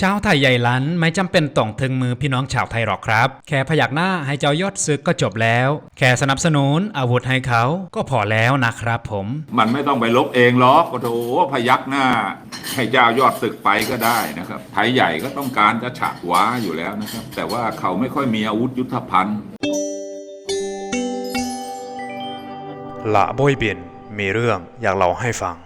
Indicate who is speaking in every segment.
Speaker 1: ชาวไทยใหญ่ลันไม่จำเป็นต้องถึงมือพี่น้องชาวไทยหรอกครับ แค่พยักหน้าให้เจ้ายอดซึกก็จบแล้ว แค่สนับสนุนอาวุธให้เขาก็พอแล้วนะครับผม
Speaker 2: มันไม่ต้องไปลบเองหรอกโอ้โถพยักหน้า ให้เจ้ายอดศึกไปก็ได้นะครับ ไทยใหญ่ก็ต้องการจะฉะว้าอยู่แล้วนะครับ แต่ว่าเขาไม่ค่อยมีอาวุธยุทธภัณฑ์
Speaker 3: ละโบยเบียนมีเรื่องอยากเล่าให้ฟัง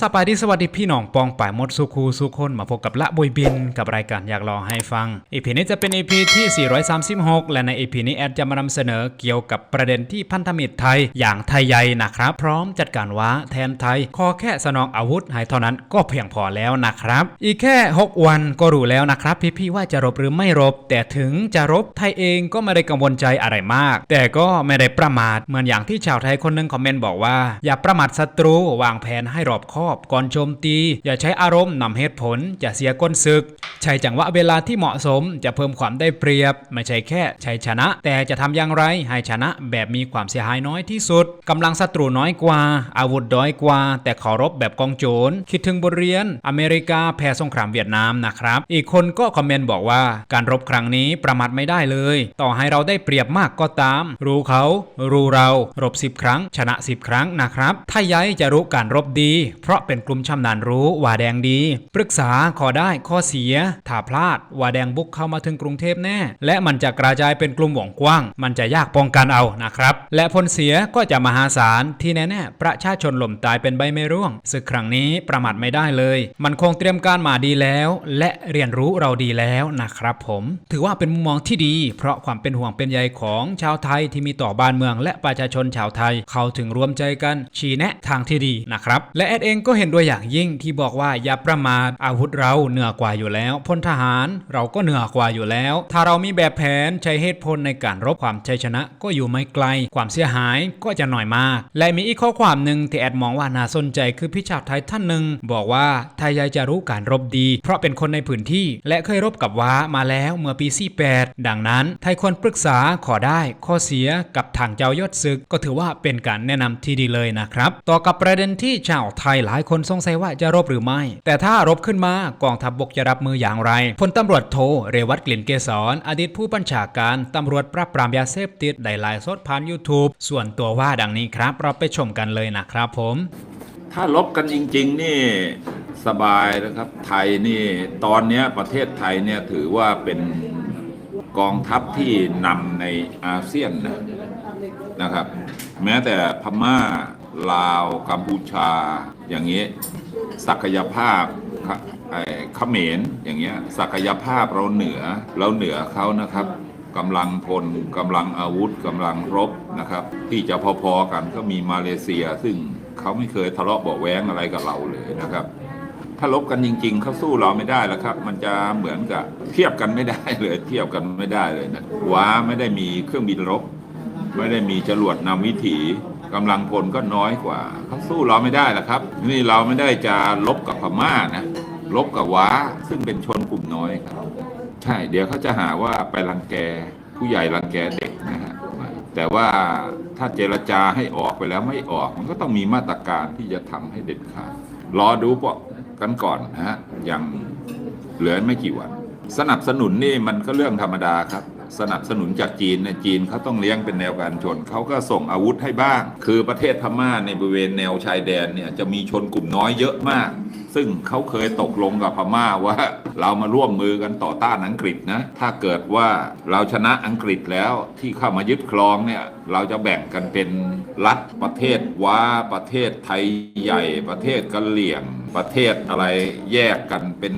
Speaker 1: สบายดีสวัสดีพี่น้องปองป่ายมดสุคูสุคนมาพบกับละบอยบินกับรายการอยากรอให้ฟังอีพีนี้จะเป็นอีพีที่ 436 และในอีพีนี้แอดจะมานำเสนอเกี่ยวกับประเด็นที่พันธมิตรไทย อย่างไทยใหญ่นะครับ พร้อมจัดการว้าแทนไทย ขอแค่สนองอาวุธให้เท่านั้นก็เพียงพอแล้วนะครับ อีกแค่ 6 วันก็รู้แล้วนะครับ พี่ๆว่าจะรบหรือไม่รบ แต่ถึงจะรบไทยเองก็ไม่ได้กังวลใจอะไรมาก แต่ก็ไม่ได้ประมาทเหมือนอย่างที่ชาวไทยคนหนึงคอมเมนต์บอกว่า อย่าประมาทศัตรูวางแผนให้รอบคอบก่อนโจมตี อย่าใช้อารมณ์นำเหตุผลจะเสียก้นศึก ใช้จังหวะเวลาที่เหมาะสม จะเพิ่มความได้เปรียบ ไม่ใช่แค่ใชัยชนะ แต่จะทำอย่างไรให้ชนะแบบมีความเสียหายน้อยที่สุดกำลังศัตรูน้อยกว่า อาวุธด้อยกว่า แต่ขอรบแบบกองโจรคิดถึงบทเรียน อเมริกาแพ้สงครามเวียดนามนะครับ อีกคนก็คอมเมนต์บอกว่าการรบครั้งนี้ประมาทไม่ได้เลย ต่อให้เราได้เปรียบมากก็ตาม รู้เขา รู้เรา รบ 10 ครั้ง ชนะ 10 ครั้งนะครับ ถ้าย้ายจะรู้การรบดี เพราะเป็นกลุ่มชำนาญรู้ว่าแดงดี ปรึกษาขอได้ข้อเสีย ถ้าพลาดว่าแดงบุกเข้ามาถึงกรุงเทพแน่ และมันจะกระจายเป็นกลุ่มหวงกว้าง มันจะยากป้องกันเอานะครับ และผลเสียก็จะมหาศาลที่แน่ ๆ ประชาชนหล่มตายเป็นใบไม่ร่วงศึกครั้งนี้ประมาทไม่ได้เลย มันคงเตรียมการมาดีแล้ว และเรียนรู้เราดีแล้วนะครับผม ถือว่าเป็นมุมมองที่ดี เพราะความเป็นห่วงเป็นใยของชาวไทยที่มีต่อบ้านเมือง และประชาชนชาวไทย เขาถึงรวมใจกันชี้แนะทางที่ดีนะครับ และแอดเองก็เห็นด้วยอย่างยิ่งที่บอกว่าอย่าประมาทอาวุธเราเหนือกว่าอยู่แล้วพลทหารเราก็เหนือกว่าอยู่แล้ว ถ้าเรามีแบบแผนใช้เหตุผลในการรบความชัยชนะ ก็อยู่ไม่ไกล ความเสียหายก็จะหน่อยมาก และมีอีกข้อความหนึ่งที่แอดมองว่าน่าสนใจคือพี่ชาวไทยท่านหนึ่งบอกว่าไทยจะรู้การรบดี เพราะเป็นคนในพื้นที่ และเคยรบกับว้ามาแล้วเมื่อปี 48 ดังนั้น ไทยควรปรึกษาขอได้ ข้อเสียกับทางเจ้ายอดศึก ก็ถือว่าเป็นการแนะนำที่ดีเลยนะครับ ต่อกับประเด็นที่ชาวไทยหลายคนสงสัยว่าจะรบหรือไม่ แต่ถ้ารบขึ้นมากองทัพบบกจะรับมืออย่างไรพลตำรวจโทเรวัตกลิ่นเกษรอดีตผู้บัญชาการตำรวจปราบปรามยาเสพติดได้ไลฟ์สดผ่าน YouTube ส่วนตัวว่าดังนี้ครับ เราไปชมกันเลยนะครับผม
Speaker 2: ถ้าลบกันจริง ๆ นี่สบายนะครับ ไทยนี่ตอนนี้ประเทศไทยเนี่ยถือว่าเป็นกองทัพที่นำในอาเซียนนะนะครับ แม้แต่พม่าลาวกัมพูชา อย่างนี้ ศักยภาพเขไอ้เขมรอย่างเงี้ยศักยภาพเราเหนือเราเหนือเขานะครับกำลังพลกำลังอาวุธกำลังรบนะครับ ที่จะพอๆกันก็มีมาเลเซีย ซึ่งเขาไม่เคยทะเลาะเบาแว้งอะไรกับเราเลยนะครับ ถ้าลบกันจริง ๆเขาสู้เราไม่ได้แล้วครับ มันจะเหมือนกับเทียบกันไม่ได้เลยเทียบกันไม่ได้เลยนะว้าไม่ได้มีเครื่องบินรบ ไม่ได้มีจรวดนำวิถี กำลังพลก็น้อยกว่าเขาสู้เราไม่ได้แล้วครับ นี่เราไม่ได้จะลบกับพม่านะลบกับว้าซึ่งเป็นชนกลุ่มน้อยครับ ใช่เดี๋ยวเขาจะหาว่าไปรังแกผู้ใหญ่รังแกเด็กนะฮะแต่ว่าถ้าเจรจาให้ออกไปแล้วไม่ออก มันก็ต้องมีมาตรการที่จะทำให้เด็ดขาดรอดูปะกันก่อนนะฮะยังเหลือไม่กี่วัน สนับสนุนนี่มันก็เรื่องธรรมดาครับ สนับสนุนจากจีนเนี่ยจีนเขาต้องเลี้ยงเป็นแนวการชนเขาก็ส่งอาวุธให้บ้าง คือประเทศพม่าในบริเวณแนวชายแดนเนี่ยจะมีชนกลุ่มน้อยเยอะมาก ซึ่งเขาเคยตกลงกับพม่าว่า เรามาร่วมมือกันต่อต้านอังกฤษนะถ้าเกิดว่าเราชนะอังกฤษแล้วที่เข้ามายึดครองเนี่ยเราจะแบ่งกันเป็นรัฐประเทศว้าประเทศไทยใหญ่ประเทศกะเหลี่ยงประเทศอะไรแยกกันเป็น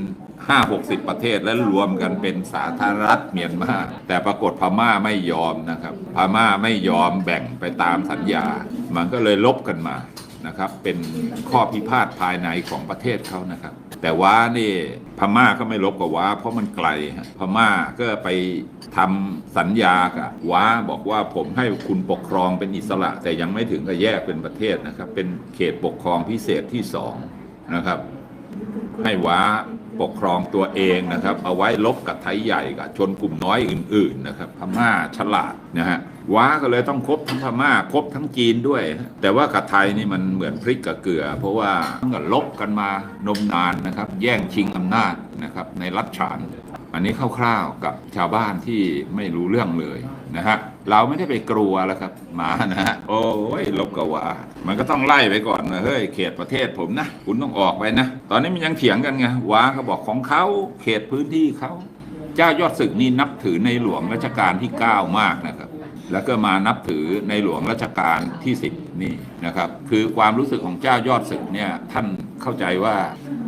Speaker 2: ห้าหกสิบประเทศและรวมกันเป็นสาธารณรัฐเมียนมา แต่ปรากฏพม่าไม่ยอมนะครับพม่าไม่ยอมแบ่งไปตามสัญญา มันก็เลยลบกันมานะครับเป็นข้อพิพาทภายในของประเทศเขานะครับ แต่ว่านี่พม่าก็ไม่ลบกับว้า เพราะมันไกลพม่าก็ไปทำสัญญากับว้าบอกว่าผมให้คุณปกครองเป็นอิสระ แต่ยังไม่ถึงกับแยกเป็นประเทศนะครับ เป็นเขตปกครองพิเศษที่สองนะครับ ให้ว้า ปกครองตัวเองนะครับ เอาไว้ลบกับไทยใหญ่กับชนกลุ่มน้อยอื่น ๆ นะครับ พม่าฉลาดนะฮะว้าก็เลยต้องคบทั้งพม่าคบทั้งจีนด้วย แต่ว่ากับไทยนี่มันเหมือนพริกกับเกลือ เพราะว่าตั้งแต่ลบกันมานมนานนะครับ แย่งชิงอำนาจนะครับในรัฐฉาน อันนี้คร่าวๆกับชาวบ้านที่ไม่รู้เรื่องเลยนะฮะ เราไม่ได้ไปกลัวแล้วครับ หมานะฮะโอ้ยลบกว่า มันก็ต้องไล่ไปก่อนนะเฮ้ยเขตประเทศผมนะคุณต้องออกไปนะ ตอนนี้มันยังเถียงกันไงว้าเขาบอกของเขาเขตพื้นที่เขาเจ้ายอดศึกนี่นับถือในหลวงรัชกาลที่ 9 มากนะครับ แล้วก็มานับถือในหลวงรัชกาลที่10นี่นะครับ คือความรู้สึกของเจ้ายอดศึกเนี่ยท่านเข้าใจว่า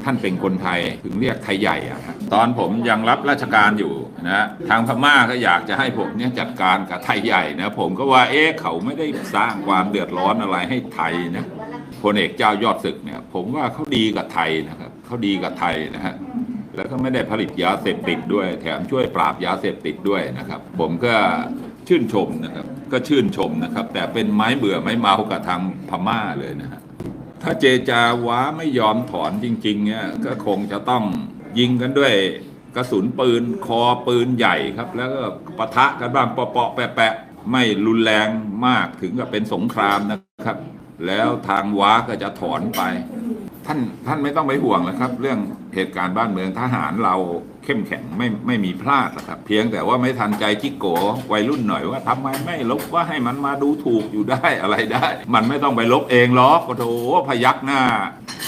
Speaker 2: ท่านเป็นคนไทยถึงเรียกไทยใหญ่อะฮะตอนผมยังรับราชการอยู่นะทางพม่าก็อยากจะให้ผมเนี่ยจัดการกับไทยใหญ่นะผมก็ว่าเอ๊ะเขาไม่ได้สร้างความเดือดร้อนอะไรให้ไทยนะพลเอกเจ้ายอดศึกเนี่ย ผมว่าเขาดีกับไทยนะครับเขาดีกับไทยนะฮะแล้วก็ไม่ได้ผลิตยาเสพติดด้วย แถมช่วยปราบยาเสพติดด้วยนะครับ ผมก็ ชื่นชมนะครับ ก็ชื่นชมนะครับ แต่เป็นไม้เบื่อไม้เมากับทางพม่าเลยนะฮะถ้าเจจาว้าไม่ยอมถอนจริง ๆ เนี่ยก็คงจะต้องยิงกันด้วยกระสุนปืนคอปืนใหญ่ครับ แล้วก็ปะทะกันบ้างเปาะๆแปะๆไม่รุนแรงมากถึงกับเป็นสงครามนะครับ แล้วทางว้าก็จะถอนไป ท่านท่านไม่ต้องไปห่วงแล้วครับ เรื่องเหตุการณ์บ้านเมืองทหารเราเข้มแข็งไม่ไม่มีพลาดนะครับ เพียงแต่ว่าไม่ทันใจจิกโกวัยรุ่นหน่อยว่าทำไมไม่ลบว่าให้มันมาดูถูกอยู่ได้อะไรได้ มันไม่ต้องไปลบเองหรอกโอ้โถพยักหน้า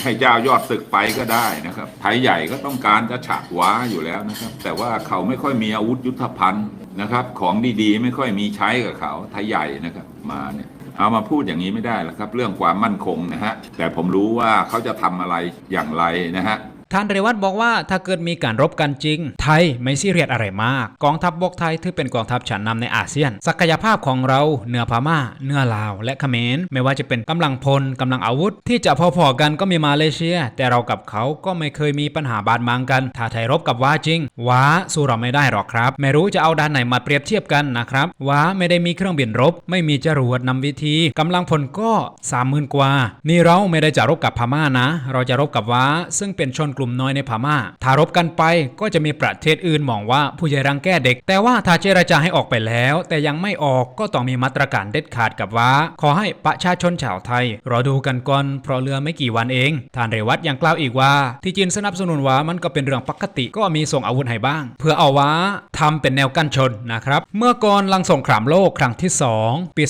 Speaker 2: ให้เจ้ายอดศึกไปก็ได้นะครับไทยใหญ่ก็ต้องการจะฉากว้าอยู่แล้วนะครับ แต่ว่าเขาไม่ค่อยมีอาวุธยุทธภัณฑ์นะครับ ของดีๆ ไม่ค่อยมีใช้กับเขาไทยใหญ่นะครับมาเนี่ย เอามาพูดอย่างนี้ไม่ได้หรอกครับ เรื่องความมั่นคงนะฮะแต่ผมรู้ว่าเขาจะทำอะไรอย่างไรนะฮะ
Speaker 1: ท่านเรวัตบอกว่าถ้าเกิดมีการรบกันจริง ไทยไม่ซีเรียสอะไรมาก กองทัพบบกไทยถือเป็นกองทัพชั้นนำในอาเซียน ศักยภาพของเราเหนือพม่าเหนือลาว และเขมร ไม่ว่าจะเป็นกำลังพลกำลังอาวุธ ที่จะพอๆกันก็มีมาเลเซีย แต่เรากับเขาก็ไม่เคยมีปัญหาบาดหมางกัน ถ้าไทยรบกับว้าจริงว้าสู้เราไม่ได้หรอกครับ ไม่รู้จะเอาด้านไหนมาเปรียบเทียบกันนะครับว้าไม่ได้มีเครื่องบินรบ ไม่มีจรวดนำวิธีกำลังพลก็สามหมื่นกว่า นี่เราไม่ได้จะรบกับพม่านะ เราจะรบกับว้าซึ่งเป็นชนกลุ่มน้อยในพม่า ถ้ารบกันไปก็จะมีประเทศอื่นมองว่าผู้ใหญ่รังแกเด็ก แต่ว่าถ้าเจรจาให้ออกไปแล้ว แต่ยังไม่ออกก็ต้องมีมาตรการเด็ดขาดกับว้าขอให้ประชาชนชาวไทย รอดูกันก่อนเพราะเรือไม่กี่วันเอง ท่านเรวัตยังกล่าวอีกว่า ที่จีนสนับสนุนว้ามันก็เป็นเรื่องปกติก็มีส่งอาวุธให้บ้าง เพื่อเอาว้าทำเป็นแนวกั้นชนนะครับเมื่อก่อนหลังสงครามโลกครั้งที่ 2 ปี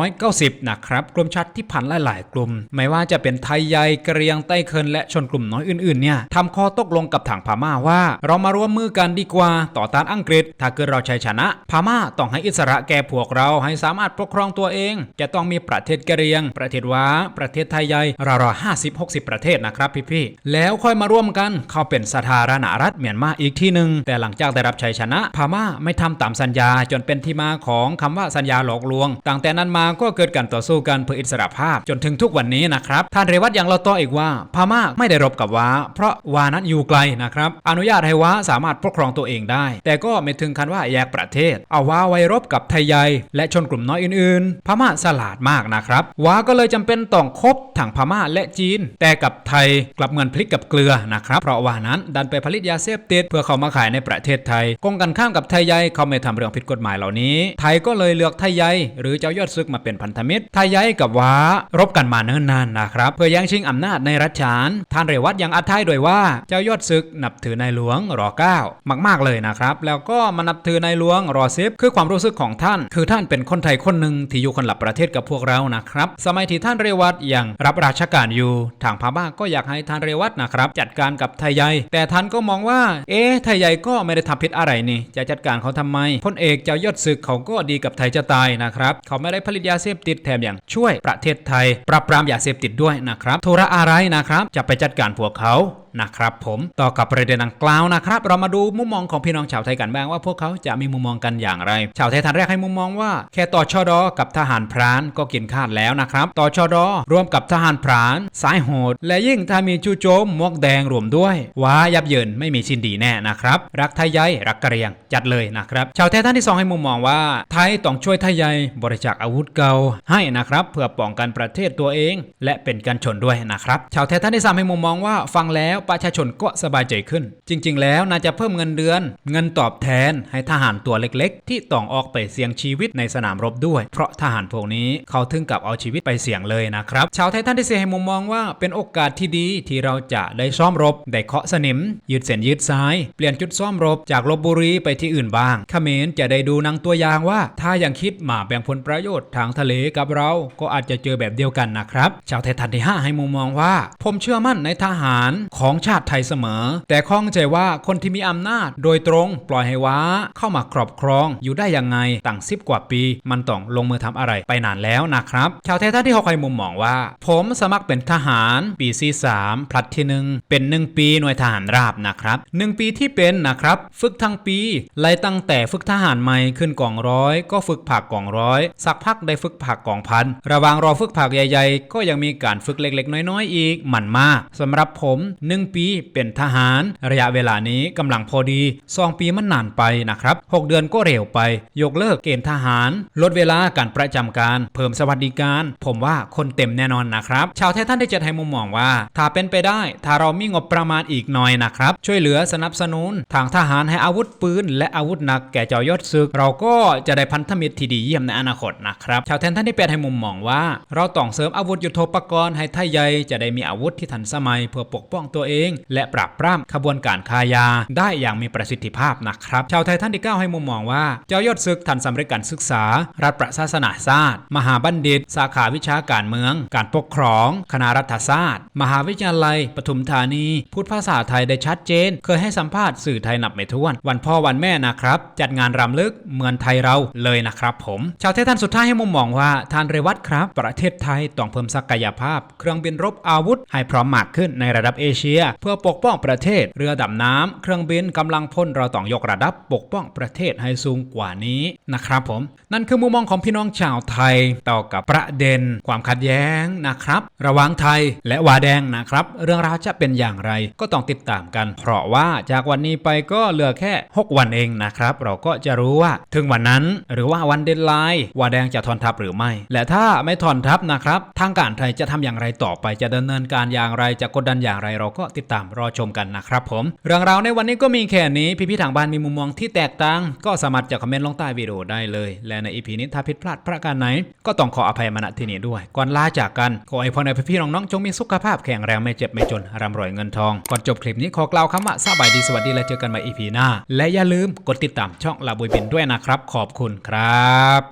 Speaker 1: 2490 นะครับกลุ่มชาติพันหลาย ๆ กลุ่ม ไม่ว่าจะเป็นไทยใหญ่กะเรียงไต้เคินและชนกลุ่มน้อยอื่น ๆ เนี่ยทำข้อตกลงกับทางพม่าว่า เรามาร่วมมือกันดีกว่าต่อต้านอังกฤษ ถ้าเกิดเราชัยชนะ พม่าต้องให้อิสระแก่พวกเราให้สามารถปกครองตัวเอง จะต้องมีประเทศกะเรียง ประเทศว้า ประเทศไทยใหญ่ราวๆ50 60ประเทศนะครับพี่ๆแล้วค่อยมาร่วมกันเข้าเป็นสาธารณรัฐเมียนมาอีกที่หนึ่งแต่หลังจากได้รับชัยชนะ พม่าไม่ทำตามสัญญาจนเป็นที่มาของคำว่าสัญญาหลอกลวงตั้งแต่นั้นมาก็เกิดการต่อสู้กันเพื่ออิสรภาพจนถึงทุกวันนี้นะครับท่านเรวัตยังเราต่ออีกว่า พม่าไม่ได้รบกับว้าเพราะวานั้นอยู่ไกลนะครับ อนุญาตให้ว้าสามารถปกครองตัวเองได้ แต่ก็ไม่ถึงขั้นว่าแยกประเทศ เอาว้าไว้รบกับไทยใหญ่และชนกลุ่มน้อยอื่นๆ พม่าสลาดมากนะครับ ว้าก็เลยจำเป็นต้องคบทั้งพม่าและจีน แต่กับไทยกลับเหมือนพลิกกับเกลือนะครับ เพราะว่านั้นดันไปผลิตยาเสพติดเพื่อเขามาขายในประเทศไทยกงกันข้ามกับไทยใหญ่เขาไม่ทำเรื่องผิดกฎหมายเหล่านี้ ไทยก็เลยเลือกไทยใหญ่หรือเจ้ายอดซึกมาเป็นพันธมิตร ไทยใหญ่กับว้ารบกันมาเนิ่นนานนะครับ เพื่อแย่งชิงอำนาจในรัชฉานท่านเรวัตยังอัดท้ายโด้วยว่าเจ้ายอดซึกนับถือในหลวงรอเก้ามากๆเลยนะครับ แล้วก็มานับถือในหลวงรอซิบคือความรู้สึกของท่าน คือท่านเป็นคนไทยคนหนึ่งที่อยู่คนละประเทศกับพวกเรานะครับ สมัยที่ท่านเรวัตยังรับราชการอยู่ ทางพม่าก็อยากให้ท่านเรวัตนะครับ จัดการกับไทยใหญ่แต่ท่านก็มองว่า เอ๊ะไทยใหญ่ก็ไม่ได้ทำผิดอะไรนี่ จะจัดการเขาทำไมพลเอกเจ้ายอดศึกเขาก็ดีกับไทยจะตายนะครับ เขาไม่ได้ผลิตยาเสพติดแถมอย่างช่วยประเทศไทย ปราบปรามยาเสพติดด้วยนะครับธุระอะไรนะครับ จะไปจัดการพวกเขา นะครับผมต่อกับประเด็นดังกล่าวนะครับ เรามาดูมุมมองของพี่น้องชาวไทยกันบ้างว่าพวกเขาจะมีมุมมองกันอย่างไร ชาวไทยท่านแรกให้มุมมองว่า แค่ต่อชอดอกับทหารพรานก็กินขาดแล้วนะครับต่อชอดอร่วมกับทหารพรานสายโหด และยิ่งถ้ามีจู่โจมมวกแดงรวมด้วยว้ายับเยินไม่มีชินดีแน่นะครับรักไทยใยรักกะเรียงจัดเลยนะครับชาวไทยท่านที่สองให้มุมมองว่า ไทยต้องช่วยไทยใยบริจาคอาวุธเก่าให้นะครับเพื่อป้องกันประเทศตัวเอง และเป็นการชนด้วยนะครับชาวไทยท่านที่สามให้มุมมองว่าฟังแล้วประชาชนก็สบายใจขึ้น จริง ๆ แล้วน่าจะเพิ่มเงินเดือน เงินตอบแทนให้ทหารตัวเล็กๆ ที่ต้องออกไปเสี่ยงชีวิตในสนามรบด้วย เพราะทหารพวกนี้เขาถึงกับเอาชีวิตไปเสี่ยงเลยนะครับชาวไททันได้เสียให้มุมมองว่าเป็นโอกาสที่ดีที่เราจะได้ซ้อมรบได้เคาะสนิม ยืดเส้นยืดสาย เปลี่ยนจุดซ้อมรบจากลบบุรีไปที่อื่นบ้างเขมรจะได้ดูนังตัวอย่างว่า ถ้ายังคิดมาแบ่งผลประโยชน์ทางทะเลกับเรา ก็อาจจะเจอแบบเดียวกันนะครับ ชาวไททันที่ 5 ให้มุมมองว่า ผมเชื่อมั่นในทหารขของชาติไทยเสมอ แต่ข้องใจว่าคนที่มีอำนาจ โดยตรงปล่อยให้ว้าเข้ามาครอบครองอยู่ได้ยังไงตั้งสิบกว่าปี มันต้องลงมือทำอะไรไปนานแล้วนะครับชาวไททันที่หกให้มุมมองว่า ผมสมัครเป็นทหารปีซีสามพลัดที่หนึ่งเป็นหนึ่งปีหน่วยทหารราบนะครับหนึ่งปีที่เป็นนะครับฝึกทั้งปีไล่ตั้งแต่ฝึกทหารใหม่ขึ้นกองร้อย ก็ฝึกผักกองร้อย สักพักได้ฝึกผักกองพันระหว่างรอฝึกผักใหญ่ ๆ ก็ยังมีการฝึกเล็กๆ น้อยๆ อีกมันมากสำหรับผมหนึ่งปีเป็นทหาร ระยะเวลานี้กำลังพอดีสองปีมันนานไปนะครับหกเดือนก็เร็วไป ยกเลิกเกณฑ์ทหาร ลดเวลาการประจำการ เพิ่มสวัสดิการ ผมว่าคนเต็มแน่นอนนะครับ ชาวไททันได้จัดให้มุมมองว่า ถ้าเป็นไปได้ ถ้าเรามีงบประมาณอีกหน่อยนะครับ ช่วยเหลือสนับสนุน ทางทหารให้อาวุธปืน และอาวุธหนักแก่เจ้ายศศึก เราก็จะได้พันธมิตรที่ดีเยี่ยมในอนาคตนะครับ ชาวไททันได้แปดให้มุมมองว่า เราต้องเสริมอาวุธยุทโธปกรณ์ให้ไทยใหญ่จะได้มีอาวุธที่ทันสมัยเพื่อปกป้องตัวเอง และปราบปรามขบวนการค้ายา ได้อย่างมีประสิทธิภาพนะครับ ชาวไทยทันที่เก้าให้มุมมองว่า เจ้ายศศึกทันสำเร็จการศึกษา รัฐประศาสนาศาสตร์ มหาบัณฑิต สาขาวิชาการเมือง การปกครอง คณะรัฐศาสตร์ มหาวิทยาลัย ปทุมธานี พูดภาษาไทยได้ชัดเจน เคยให้สัมภาษณ์สื่อไทยนับไม่ถ้วน วันพ่อวันแม่นะครับ จัดงานรำลึกเหมือนไทยเราเลยนะครับ ผม ชาวไทยทันสุดท้ายให้มุมมองว่าทานเรวัตครับ ประเทศไทยต้องเพิ่มศักยภาพ เครื่องบินรบอาวุธให้พร้อมมากขึ้นในระดับเอเชียเพื่อปกป้องประเทศ เรือดำน้ำเครื่องบินกำลังพลเราต้องยกระดับปกป้องประเทศให้สูงกว่านี้นะครับผม นั่นคือมุมมองของพี่น้องชาวไทยต่อกับประเด็น ความขัดแย้งนะครับ ระหว่างไทยและวาแดงนะครับ เรื่องราวจะเป็นอย่างไรก็ต้องติดตามกัน เพราะว่าจากวันนี้ไปก็เหลือแค่ 6 วันเองนะครับ เราก็จะรู้ว่าถึงวันนั้นหรือว่าวันเดนไลน์วาแดงจะถอนทัพหรือไม่ และถ้าไม่ถอนทัพนะครับ ทางการไทยจะทำอย่างไรต่อไปจะดำเนินการอย่างไรจะกดดันอย่างไรเราก็ติดตามรอชมกันนะครับผมเรื่องราวในวันนี้ก็มีแค่นี้พี่ๆทางบ้านมีมุมมองที่แตกต่าง ก็สามารถจะคอมเมนต์ลงใต้วิดีโอได้เลย และในอีพีนี้ถ้าผิดพลาดประการไหน ก็ต้องขออภัยมาณที่นี้ด้วย ก่อนลาจากกันขอให้พ่อแม่พี่ๆน้องๆจงมีสุขภาพแข็งแรงไม่เจ็บไม่จนร่ำรวยเงินทองก่อนจบคลิปนี้ขอกล่าวคำว่าสบายดีสวัสดีและเจอกันใหม่อีพีหน้า และอย่าลืมกดติดตามช่องลาบุยบินด้วยนะครับ ขอบคุณครับ